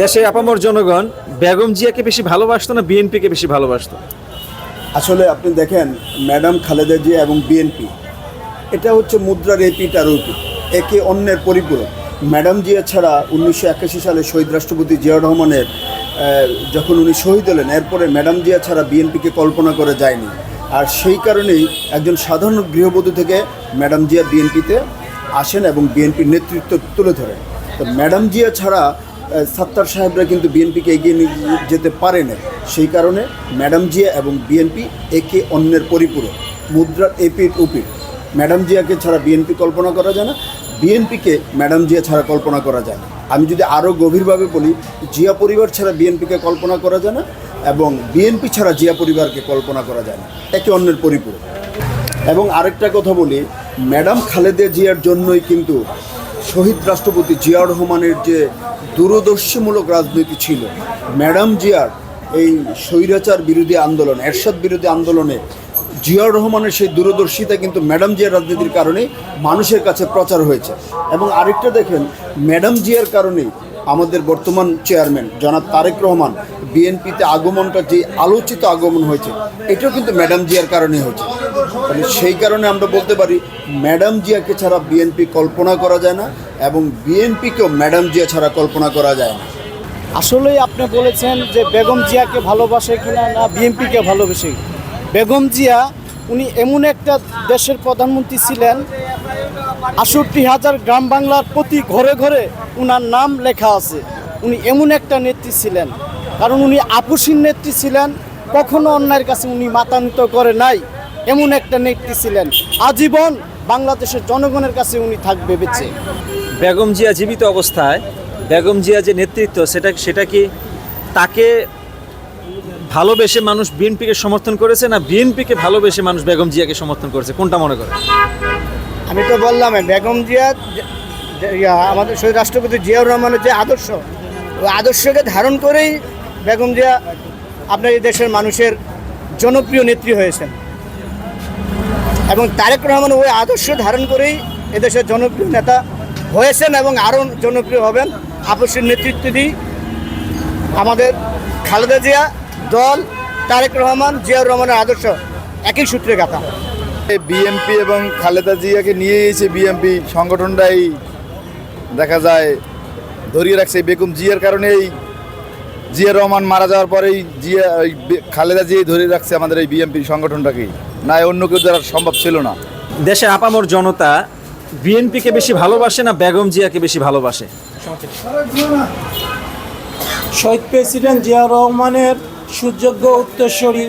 দেশের আপামর জনগণ বেগম জিয়াকে বেশি ভালোবাসতো না বিএনপিকে বেশি ভালোবাসতো? আসলে আপনি দেখেন, ম্যাডাম খালেদা জিয়া এবং বিএনপি, এটা হচ্ছে মুদ্রার এপিট আর ওপিট একে অন্যের পরিপূরক। ম্যাডাম জিয়া ছাড়া উনিশশো একাশি সালে শহীদ রাষ্ট্রপতি জিয়াউর রহমানের যখন উনি শহীদ হলেন, এরপরে ম্যাডাম জিয়া ছাড়া বিএনপিকে কল্পনা করে যায়নি। আর সেই কারণেই একজন সাধারণ গৃহবধূ থেকে ম্যাডাম জিয়া বিএনপিতে আসেন এবং বিএনপির নেতৃত্ব তুলে ধরেন। তো ম্যাডাম জিয়া ছাড়া সাত্তার সাহেবরা কিন্তু বিএনপিকে এগিয়ে নিয়ে যেতে পারে না। সেই কারণে ম্যাডাম জিয়া এবং বিএনপি একে অন্যের পরিপূরক মুদ্রার এপিট উপিট ম্যাডাম জিয়াকে ছাড়া বিএনপি কল্পনা করা যায় না, বিএনপিকে ম্যাডাম জিয়া ছাড়া কল্পনা করা যায় না। আমি যদি আরও গভীরভাবে বলি, জিয়া পরিবার ছাড়া বিএনপিকে কল্পনা করা যায় না এবং বিএনপি ছাড়া জিয়া পরিবারকে কল্পনা করা যায় না। একে অন্যের পরিপূরক। এবং আরেকটা কথা বলি, ম্যাডাম খালেদা জিয়ার জন্যই কিন্তু শহীদ রাষ্ট্রপতি জিয়াউর রহমানের যে দূরদর্শীমূলক রাজনীতি ছিল। ম্যাডাম জিয়ার এই স্বৈরাচার বিরোধী আন্দোলন, এরশাদ বিরোধী আন্দোলনে জিয়াউর রহমানের সেই দূরদর্শিতা কিন্তু ম্যাডাম জিয়ার রাজনীতির কারণে মানুষের কাছে প্রচার হয়েছে। এবং আরেকটা দেখেন, ম্যাডাম জিয়ার কারণেই আমাদের বর্তমান চেয়ারম্যান জনাব তারেক রহমান বিএনপিতে আগমনটা যে আলোচিত আগমন হয়েছে, এটাও কিন্তু ম্যাডাম জিয়ার কারণে হয়েছে। তাহলে সেই কারণে আমরা বলতে পারি, ম্যাডাম জিয়াকে ছাড়া বিএনপি কল্পনা করা যায় না এবং বিএনপিকেও ম্যাডাম জিয়া ছাড়া কল্পনা করা যায় না। আসলেই আপনি বলেছেন যে বেগম জিয়াকে ভালোবাসে কিনা না বিএনপিকে ভালোবাসে। বেগম জিয়া, উনি এমন একটা দেশের প্রধানমন্ত্রী ছিলেন, আষট্টি হাজার গ্রাম বাংলার প্রতি ঘরে ঘরে উনার নাম লেখা আছে। উনি এমন একটা নেত্রী ছিলেন, কারণ উনি আপুসীর নেত্রী ছিলেন, কখনো অন্যায়ের কাছে উনি মাতান্বিত করে নাই। এমন একটা নেত্রী ছিলেন। আজীবন বাংলাদেশের জনগণের কাছে উনি থাকবে বেঁচে। বেগম জিয়া জীবিত অবস্থায় বেগম জিয়া যে নেতৃত্ব সেটা সেটা কি তাকে ভালোবেসে মানুষ বিএনপিকে সমর্থন করেছে না বিএনপিকে ভালোবেসে মানুষ বেগম জিয়াকে সমর্থন করেছে? কোনটা মনে করে আমি তো বললাম বেগম জিয়া আমাদের শহীদ রাষ্ট্রপতি জিয়াউর রহমানের যে আদর্শ ওই আদর্শকে ধারণ করেই বেগম জিয়া আপনার এই দেশের মানুষের জনপ্রিয় নেত্রী হয়েছেন। এবং তারেক রহমান ওই আদর্শ ধারণ করেই এদেশের জনপ্রিয় নেতা হয়েছেন এবং আরও জনপ্রিয় হবেন। আপসের নেতৃত্ব দিই আমাদের খালেদা জিয়া দল, তারেক রহমান, জিয়াউর রহমানের আদর্শ একই সূত্রে গাথা। বিএমপি এবং খালেদা জিয়াকে নিয়ে এসে বিএমপি সংগঠনটাই দেখা যায় ধরিয়ে রাখছে বেগম জিয়ার কারণেই জিয়া রহমান মারা যাওয়ার পরেই জিয়া ওই বে- খালেদা জিয়াই ধরে রাখছে আমাদের এই বিএমপি সংগঠনটাকেই না অন্য কেউ দ্বারা সম্ভব ছিল না। দেশের আপামর জনতা বিএনপিকে বেশি ভালোবাসে না বেগম জিয়াকে বেশি ভালোবাসে? শহীদ প্রেসিডেন্ট জিয়া রহমানের সুযোগ্য উত্তরস্বরী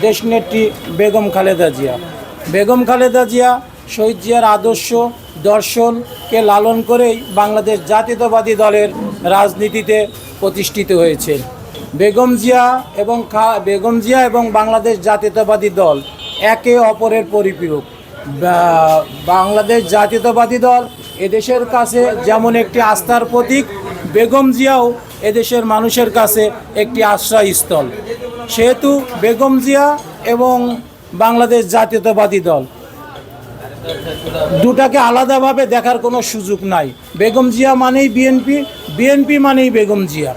দেশনেত্রী বেগম খালেদা জিয়া। বেগম খালেদা জিয়া শহীদ জিয়ার আদর্শ দর্শনকে লালন করেই বাংলাদেশ জাতীয়তাবাদী দলের রাজনীতিতে প্রতিষ্ঠিত হয়েছে। বেগম জিয়া এবং খা- বেগম জিয়া এবং বাংলাদেশ জাতীয়তাবাদী দল একে অপরের পরিপূরক। বাংলাদেশ জাতীয়তাবাদী দল এদেশের কাছে যেমন একটি আস্থার প্রতীক, বেগম জিয়াও এদেশের মানুষের কাছে একটি আশ্রয়স্থল। সেহেতু বেগম জিয়া এবং বাংলাদেশ জাতীয়তাবাদী দল দুটাকে আলাদাভাবে দেখার কোনো সুযোগ নাই। বেগম জিয়া মানেই বিএনপি বিএনপি মানেই বেগম জিয়া।